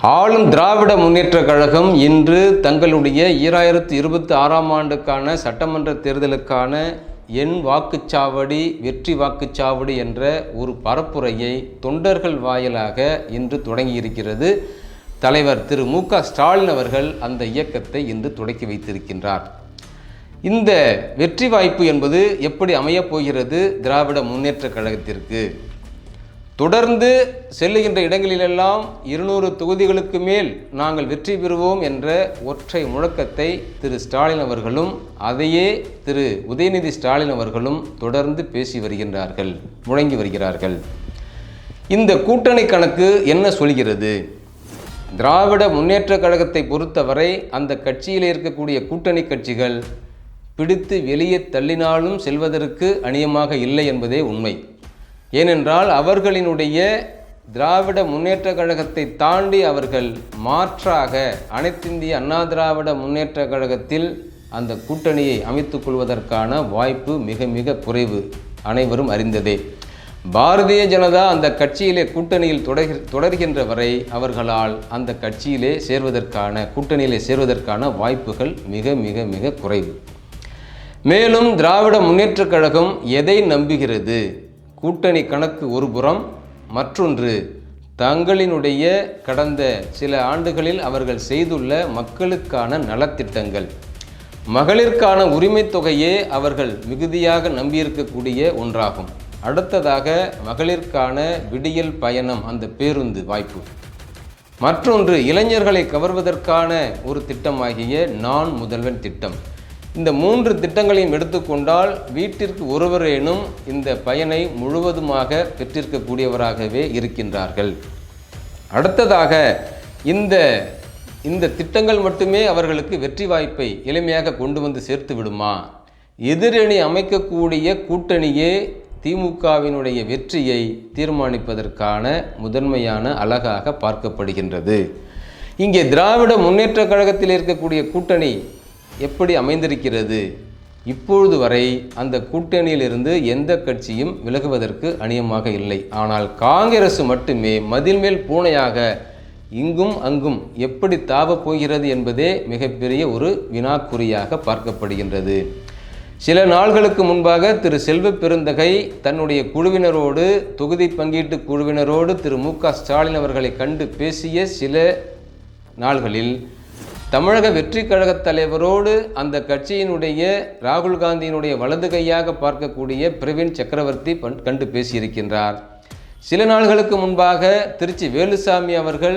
ஆளும் திராவிட முன்னேற்றக் கழகம் இன்று தங்களுடைய ஈராயிரத்து இருபத்தி ஆறாம் ஆண்டுக்கான சட்டமன்ற தேர்தலுக்கான என் வாக்குச்சாவடி வெற்றி வாக்குச்சாவடி என்ற ஒரு பரப்புரையை தொண்டர்கள் வாயிலாக இன்று தொடங்கியிருக்கிறது. தலைவர் திரு மு க ஸ்டாலின் அவர்கள் அந்த இயக்கத்தை இன்று தொடக்கி வைத்திருக்கின்றார். இந்த வெற்றி வாய்ப்பு என்பது எப்படி அமையப் போகிறது திராவிட முன்னேற்றக் கழகத்திற்கு? தொடர்ந்து செல்லுகின்ற இடங்களிலெல்லாம் இருநூறு தொகுதிகளுக்கு மேல் நாங்கள் வெற்றி பெறுவோம் என்ற ஒற்றை முழக்கத்தை திரு ஸ்டாலின் அவர்களும் அதையே திரு உதயநிதி ஸ்டாலின் அவர்களும் தொடர்ந்து பேசி வருகின்றார்கள் முழங்கி வருகிறார்கள். இந்த கூட்டணி கணக்கு என்ன சொல்கிறது? திராவிட முன்னேற்றக் கழகத்தை பொறுத்தவரை அந்த கட்சியில் இருக்கக்கூடிய கூட்டணி கட்சிகள் பிடித்து வெளியே தள்ளினாலும் செல்வதற்கு அணியமாக இல்லை என்பதே உண்மை. ஏனென்றால் அவர்களினுடைய திராவிட முன்னேற்றக் கழகத்தை தாண்டி அவர்கள் மாற்றாக அனைத்திந்திய அண்ணா திராவிட முன்னேற்றக் கழகத்தில் அந்த கூட்டணியை அமைத்துக் கொள்வதற்கான வாய்ப்பு மிக மிக குறைவு. அனைவரும் அறிந்ததே. பாரதிய ஜனதா அந்த கட்சியிலே கூட்டணியில் தொடர் தொடர்கின்ற வரை அவர்களால் அந்த கட்சியிலே சேர்வதற்கான கூட்டணியிலே சேர்வதற்கான வாய்ப்புகள் மிக மிக மிக குறைவு. மேலும் திராவிட முன்னேற்றக் கழகம் எதை நம்புகிறது? கூட்டணி கணக்கு ஒரு புறம் மற்றொன்று தங்களினுடைய கடந்த சில ஆண்டுகளில் அவர்கள் செய்துள்ள மக்களுக்கான நலத்திட்டங்கள். மகளிருக்கான உரிமைத் தொகையே அவர்கள் மிகுதியாக நம்பியிருக்கக்கூடிய ஒன்றாகும். அடுத்ததாக மகளிருக்கான விடியல் பயணம் அந்த பேருந்து வாய்ப்பு. மற்றொன்று இளைஞர்களை கவர்வதற்கான ஒரு திட்டமாகிய நான் முதல்வன் திட்டம். இந்த மூன்று திட்டங்களையும் எடுத்துக்கொண்டால் வீட்டிற்கு ஒருவரேனும் இந்த பயனை முழுவதுமாக பெற்றிருக்கக்கூடியவராகவே இருக்கின்றார்கள். அடுத்ததாக இந்த இந்த திட்டங்கள் மட்டுமே அவர்களுக்கு வெற்றி வாய்ப்பை எளிமையாக கொண்டு வந்து சேர்த்து விடுமா? எதிரணி அமைக்கக்கூடிய கூட்டணியே திமுகவினுடைய வெற்றியை தீர்மானிப்பதற்கான முதன்மையான அழகாக பார்க்கப்படுகின்றது. இங்கே திராவிட முன்னேற்ற கழகத்தில் இருக்கக்கூடிய கூட்டணி எப்படி அமைந்திருக்கிறது? இப்பொழுது வரை அந்த கூட்டணியிலிருந்து எந்த கட்சியும் விலகுவதற்கு அணியமாக இல்லை. ஆனால் காங்கிரஸ் மட்டுமே மதில் மேல் பூனையாக இங்கும் அங்கும் எப்படி தாவ போகிறது என்பதே மிகப்பெரிய ஒரு வினாக்குறியாக பார்க்கப்படுகின்றது. சில நாள்களுக்கு முன்பாக திரு செல்வ பெருந்தகை தன்னுடைய குழுவினரோடு தொகுதி பங்கீட்டு குழுவினரோடு திரு மு க ஸ்டாலின் அவர்களை கண்டு பேசிய சில நாள்களில் தமிழக வெற்றி கழகத் தலைவரோடு அந்த கட்சியினுடைய ராகுல் காந்தியினுடைய வலது கையாக பார்க்கக்கூடிய பிரவீன் சக்கரவர்த்தி பண்- கண்டு பேசியிருக்கின்றார். சில நாள்களுக்கு முன்பாக திருச்சி வேலுசாமி அவர்கள்